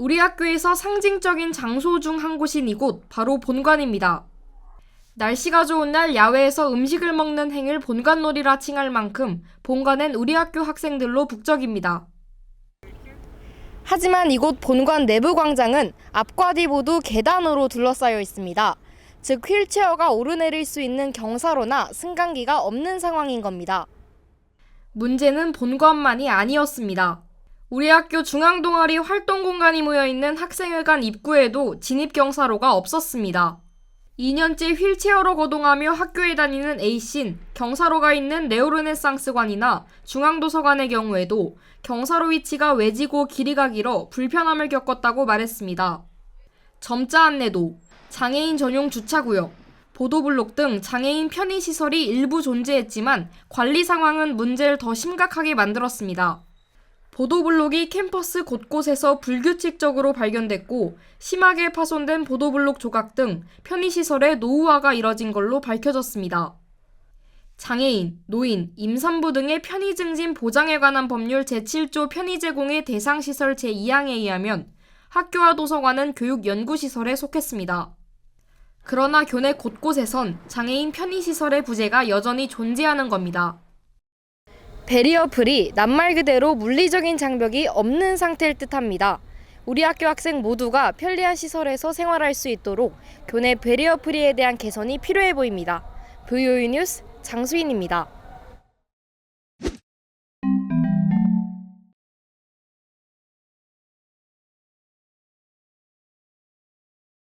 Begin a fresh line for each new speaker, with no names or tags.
우리 학교에서 상징적인 장소 중 한 곳인 이곳, 바로 본관입니다. 날씨가 좋은 날 야외에서 음식을 먹는 행을 본관놀이라 칭할 만큼 본관엔 우리 학교 학생들로 북적입니다. 하지만 이곳 본관 내부 광장은 앞과 뒤 모두 계단으로 둘러싸여 있습니다. 즉 휠체어가 오르내릴 수 있는 경사로나 승강기가 없는 상황인 겁니다. 문제는 본관만이 아니었습니다. 우리 학교 중앙 동아리 활동 공간이 모여 있는 학생회관 입구에도 진입 경사로가 없었습니다. 2년째 휠체어로 거동하며 학교에 다니는 A씨는 경사로가 있는 네오르네상스관이나 중앙도서관의 경우에도 경사로 위치가 외지고 길이가 길어 불편함을 겪었다고 말했습니다. 점자 안내도, 장애인 전용 주차구역, 보도블록 등 장애인 편의시설이 일부 존재했지만 관리 상황은 문제를 더 심각하게 만들었습니다. 보도블록이 캠퍼스 곳곳에서 불규칙적으로 발견됐고 심하게 파손된 보도블록 조각 등 편의시설의 노후화가 이뤄진 걸로 밝혀졌습니다. 장애인, 노인, 임산부 등의 편의 증진 보장에 관한 법률 제7조 편의 제공의 대상 시설 제2항에 의하면 학교와 도서관은 교육 연구 시설에 속했습니다. 그러나 교내 곳곳에선 장애인 편의 시설의 부재가 여전히 존재하는 겁니다. 베리어풀이 낱말 그대로 물리적인 장벽이 없는 상태일 듯합니다. 우리 학교 학생 모두가 편리한 시설에서 생활할 수 있도록 교내 베리어프리에 대한 개선이 필요해 보입니다. VOU 뉴스 장수인입니다.